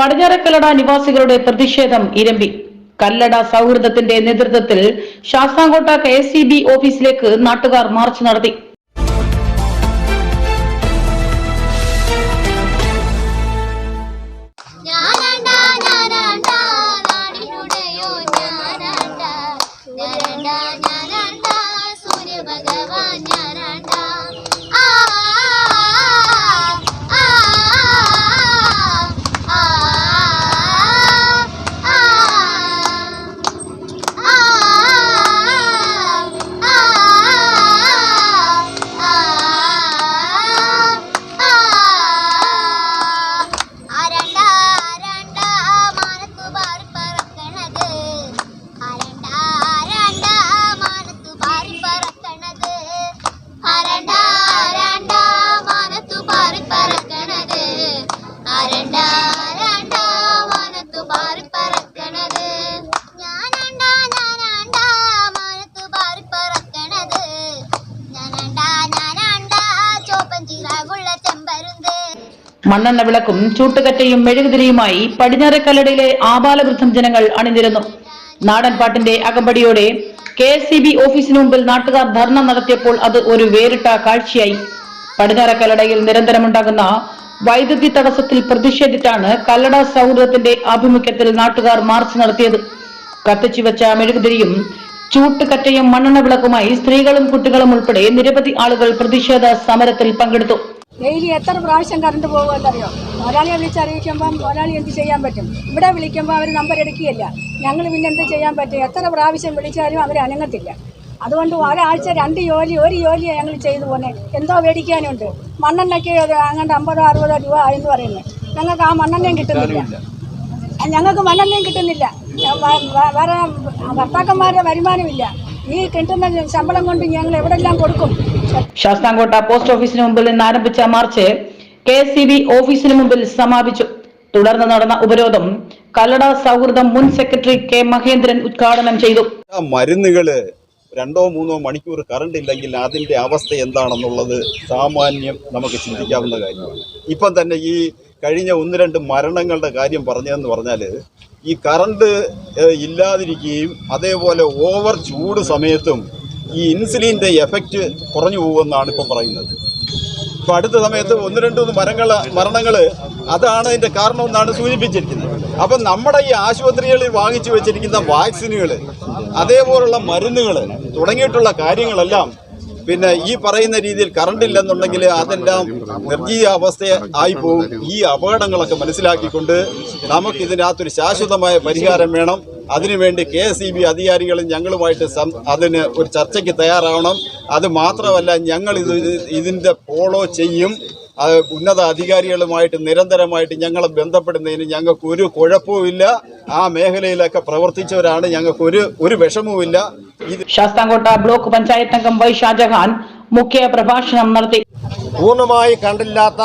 പടിഞ്ഞാറക്കല്ലട നിവാസികളുടെ പ്രതിഷേധം ഇരമ്പി. കല്ലട സൗഹൃദത്തിന്റെ നേതൃത്വത്തിൽ ശാസ്താംകോട്ട കെ ഓഫീസിലേക്ക് നാട്ടുകാർ മാർച്ച് നടത്തി. മണ്ണെണ്ണ വിളക്കും ചൂട്ടുകറ്റയും മെഴുകുതിരിയുമായി പടിഞ്ഞാറക്കല്ലടയിലെ ആബാലവൃദ്ധം ജനങ്ങൾ അണിനിരന്നു. നാടൻ പാട്ടിന്റെ അകമ്പടിയോടെ കെ എസ് സി ബി ഓഫീസിന് മുമ്പിൽ നാട്ടുകാർ ധർണ നടത്തിയപ്പോൾ അത് ഒരു വേറിട്ട കാഴ്ചയായി. പടിഞ്ഞാറക്കല്ലടയിൽ നിരന്തരമുണ്ടാകുന്ന വൈദ്യുതി തടസ്സത്തിൽ പ്രതിഷേധിച്ചാണ് കല്ലട സൗഹൃദത്തിന്റെ ആഭിമുഖ്യത്തിൽ നാട്ടുകാർ മാർച്ച് നടത്തിയത്. കത്തിച്ചു വെച്ച മെഴുകുതിരിയും ചൂട്ടുകറ്റയും മണ്ണെണ്ണ വിളക്കുമായി സ്ത്രീകളും കുട്ടികളും ഉൾപ്പെടെ നിരവധി ആളുകൾ പ്രതിഷേധ സമരത്തിൽ പങ്കെടുത്തു. ഡെയിലി എത്ര പ്രാവശ്യം കറണ്ട് പോകുമെന്നറിയോ? മുതലാളിയെ വിളിച്ചറിയിക്കുമ്പം മുതലാളി എന്ത് ചെയ്യാൻ പറ്റും? ഇവിടെ വിളിക്കുമ്പോൾ അവർ നമ്പർ എടുക്കുകയില്ല. ഞങ്ങൾ പിന്നെ എന്ത് ചെയ്യാൻ പറ്റും? എത്ര പ്രാവശ്യം വിളിച്ചാലും അവർ അനങ്ങത്തില്ല. അതുകൊണ്ട് ഒരാഴ്ച രണ്ട് ജോലി ഒരു ജോലിയാണ് ഞങ്ങൾ ചെയ്തു പോന്നെ. എന്തോ മേടിക്കാനുണ്ട്. മണ്ണെണ്ണയ്ക്ക് അങ്ങോട്ട് അമ്പതോ അറുപതോ രൂപ എന്ന് പറയുന്നത് ഞങ്ങൾക്ക് ആ മണ്ണെണ്ണയും കിട്ടുന്നില്ല. ഞങ്ങൾക്ക് മണ്ണെണ്ണയും കിട്ടുന്നില്ല. വേറെ ഭർത്താക്കന്മാരുടെ വരുമാനമില്ല. ഈ കിട്ടുന്ന ശമ്പളം കൊണ്ട് ഞങ്ങൾ എവിടെല്ലാം കൊടുക്കും? ശാസ്താംകോട്ട പോസ്റ്റ് ഓഫീസിന് മുമ്പിൽ നിന്ന് ആരംഭിച്ച march K S C B ഓഫീസിന് മുമ്പിൽ സമാപിച്ചു. തുടർന്ന് നടന്ന ഉപരോധം കല്ലട സൗഹൃദം മുൻ സെക്രട്ടറി കെ മഹേന്ദ്രൻ ഉദ്ഘാടനം ചെയ്തു. മരുന്നുകൾ രണ്ടോ മൂന്നോ മണിക്കൂർ കറണ്ട് ഇല്ലെങ്കിൽ അതിന്റെ അവസ്ഥ എന്താണെന്നുള്ളത് സാമാന്യം നമുക്ക് ചിന്തിക്കാവുന്ന കാര്യമാണ്. ഇപ്പം തന്നെ ഈ കഴിഞ്ഞ ഒന്ന് രണ്ട് മരണങ്ങളുടെ കാര്യം പറഞ്ഞതെന്ന് പറഞ്ഞാൽ ഈ കറണ്ട് ഇല്ലാതിരിക്കുകയും അതേപോലെ ഓവർ ചൂട് സമയത്തും ഈ ഇൻസുലിന്റെ എഫക്റ്റ് കുറഞ്ഞു പോകുമെന്നാണ് ഇപ്പം പറയുന്നത്. ഇപ്പം അടുത്ത സമയത്ത് ഒന്ന് രണ്ട് മൂന്ന് മരങ്ങൾ മരണങ്ങൾ അതാണ് അതിന്റെ കാരണമെന്നാണ് സൂചിപ്പിച്ചിരിക്കുന്നത്. അപ്പം നമ്മുടെ ഈ ആശുപത്രികളിൽ വാങ്ങിച്ചു വെച്ചിരിക്കുന്ന വാക്സിനുകൾ അതേപോലുള്ള മരുന്നുകൾ തുടങ്ങിയിട്ടുള്ള കാര്യങ്ങളെല്ലാം പിന്നെ ഈ പറയുന്ന രീതിയിൽ കറണ്ട് ഇല്ലെന്നുണ്ടെങ്കിൽ അതെല്ലാം നിർജീവ അവസ്ഥ ആയിപ്പോവും ഈ അപകടങ്ങളൊക്കെ മനസ്സിലാക്കിക്കൊണ്ട് നമുക്ക് ഇതിനകത്തൊരു ശാശ്വതമായ പരിഹാരം വേണം. അതിനുവേണ്ടി കെ എസ് ഇ ബി അധികാരികളും ഞങ്ങളുമായിട്ട് അതിന് ഒരു ചർച്ചയ്ക്ക് തയ്യാറാവണം. അത് മാത്രമല്ല ഞങ്ങൾ ഇത് ഇതിന്റെ ഫോളോ ചെയ്യും. ഉന്നത അധികാരികളുമായിട്ട് നിരന്തരമായിട്ട് ഞങ്ങളെ ബന്ധപ്പെടുന്നതിന് ഞങ്ങൾക്ക് ഒരു കുഴപ്പവുമില്ല. ആ മേഖലയിലൊക്കെ പ്രവർത്തിച്ചവരാണ്. ഞങ്ങൾക്ക് ഒരു ഒരു വിഷമവുമില്ല ശാസ്താംകോട്ട ബ്ലോക്ക് പഞ്ചായത്ത് അംഗം വൈ ഷാജഹാൻ മുഖ്യ പ്രഭാഷണം നടത്തി. പൂർണമായി കണ്ടില്ലാത്ത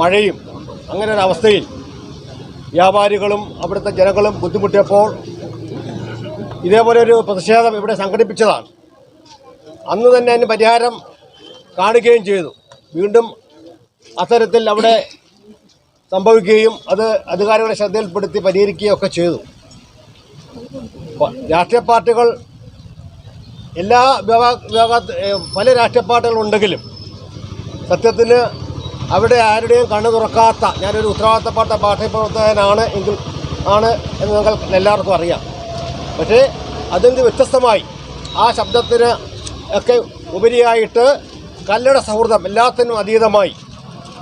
മഴയും അങ്ങനെ ഒരു അവസ്ഥയിൽ വ്യാപാരികളും അവിടുത്തെ ജനങ്ങളും ബുദ്ധിമുട്ടിയപ്പോൾ ഇതേപോലെ ഒരു പ്രതിഷേധം ഇവിടെ സംഘടിപ്പിച്ചതാണ്. അന്ന് തന്നെ അതിന് പരിഹാരം കാണുകയും ചെയ്തു. വീണ്ടും അത്തരത്തിൽ അവിടെ സംഭവിക്കുകയും അത് അധികാരികളുടെ ശ്രദ്ധയിൽപ്പെടുത്തി പരിഹരിക്കുകയും ഒക്കെ ചെയ്തു. രാഷ്ട്രീയ പാർട്ടികൾ എല്ലാ വിഭാഗ പല രാഷ്ട്രീയ പാർട്ടികളുണ്ടെങ്കിലും സത്യത്തിന് അവിടെ ആരുടെയും കണ്ണു തുറക്കാത്ത ഞാനൊരു ഉത്തരവാദിത്തപ്പെട്ട പാർട്ടി പ്രവർത്തകനാണ് എങ്കിൽ ആണ് എന്ന് നിങ്ങൾക്ക് എല്ലാവർക്കും അറിയാം. പക്ഷേ അതിന് വ്യത്യസ്തമായി ആ ശബ്ദത്തിന് ഒക്കെ ഉപരിയായിട്ട് കല്ലട സൗഹൃദം എല്ലാത്തിനും അതീതമായി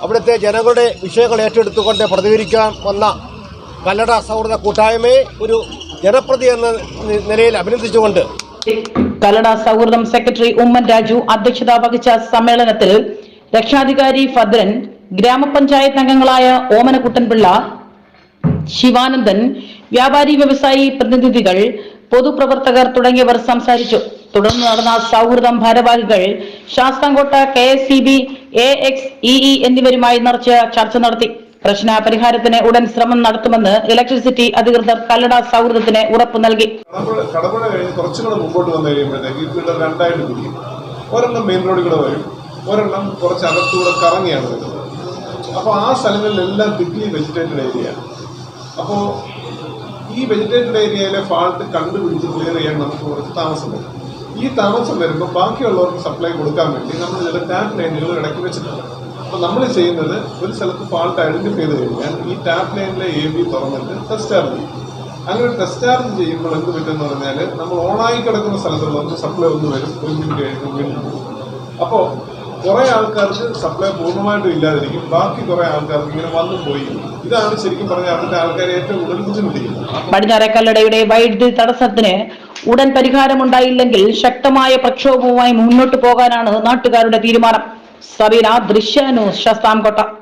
അവിടുത്തെ ജനങ്ങളുടെ വിഷയങ്ങൾ ഏറ്റെടുത്തുകൊണ്ട് പ്രതികരിക്കാൻ വന്ന കല്ലട സൗഹൃദ കൂട്ടായ്മയെ ഒരു ജനപ്രതി എന്ന നിലയിൽ അഭിനന്ദിച്ചുകൊണ്ട് കല്ലട സൗഹൃദം സെക്രട്ടറി ഉമ്മൻ രാജു അധ്യക്ഷത വഹിച്ച സമ്മേളനത്തിൽ രക്ഷാധികാരി ഭദ്രൻ ഗ്രാമപഞ്ചായത്ത് അംഗങ്ങളായ ഓമനക്കുട്ടൻപിള്ള ശിവാനന്ദൻ വ്യാപാരി വ്യവസായി പ്രതിനിധികൾ പൊതുപ്രവർത്തകർ തുടങ്ങിയവർ സംസാരിച്ചു. തുടർന്ന് നടന്ന സൗഹൃദം ഭാരവാഹികൾ Sasthamkotta K S C B A X EE എന്നിവരുമായി നിറച്ച് ചർച്ച നടത്തി. പ്രശ്ന പരിഹാരത്തിന് ഉടൻ ശ്രമം നടത്തുമെന്ന് ഇലക്ട്രിസിറ്റി അധികൃതർ കല്ലട സൗഹൃദത്തിന് ഉറപ്പ് നൽകി. രണ്ടായിട്ട് ഒരെണ്ണം മെയിൻ റോഡിൽ വരും ഒരെണ്ണം കുറച്ച് അകത്തൂടെ കറങ്ങിയാണ് വരുന്നത്. അപ്പോൾ ആ സ്ഥലങ്ങളിലെല്ലാം തിക്കി വെജിറ്റേറ്റഡ് ഏരിയ അപ്പോൾ ഈ വെജിറ്റേറ്റഡ് ഏരിയയിലെ ഫാൾട്ട് കണ്ടുപിടിച്ച് ക്ലിയർ ചെയ്യാൻ നമുക്ക് കുറച്ച് താമസം വരും ഈ താമസം വരുമ്പോൾ ബാക്കിയുള്ളവർക്ക് സപ്ലൈ കൊടുക്കാൻ വേണ്ടി നമ്മൾ ചില ടാപ്പ് ലൈനുകൾ ഇടയ്ക്ക് വെച്ചിട്ടുണ്ട്. അപ്പോൾ നമ്മൾ ചെയ്യുന്നത് ഒരു സ്ഥലത്ത് ഫാൾട്ട് ഐഡന്റിഫൈ ചെയ്ത് കഴിഞ്ഞാൽ ഈ ടാപ്പ് ലൈനിലെ എ ബി തുറന്നിട്ട് ടെസ്റ്റ് ചാർജ് ചെയ്യും. അങ്ങനെ ടെസ്റ്റ് ചാർജ് ചെയ്യുമ്പോൾ എന്ത് പറ്റുമെന്ന് പറഞ്ഞാൽ നമ്മൾ ഓണായി കിടക്കുന്ന സ്ഥലത്തുള്ളവർക്ക് സപ്ലൈ ഒന്ന് വരും ഒരു മിനിറ്റ് കഴിഞ്ഞ് വീണ്ടും അപ്പോൾ കുറേ ആൾക്കാർക്ക് സപ്ലൈ പൂർണമായിട്ടും ഇല്ലാതിരിക്കും ബാക്കി കുറേ ആൾക്കാർക്ക് ഇങ്ങനെ വന്നു പോയി. ഇതാണ് ശരിക്കും പറഞ്ഞാൽ അതിന്റെ ആൾക്കാരെ ഏറ്റവും കൂടുതൽ ബുദ്ധിമുട്ടിക്കുന്നത്. പടിഞ്ഞാറേക്കല്ലടയുടെ വൈദ്യുതി തടസ്സത്തിന് ഉടൻ പരിഹാരമുണ്ടായില്ലെങ്കിൽ ശക്തമായ പ്രക്ഷോഭവുമായി മുന്നോട്ടു പോകാനാണ് നാട്ടുകാരുടെ തീരുമാനം. സബീന ദൃശ്യാനു ശസ്താംകോട്ട.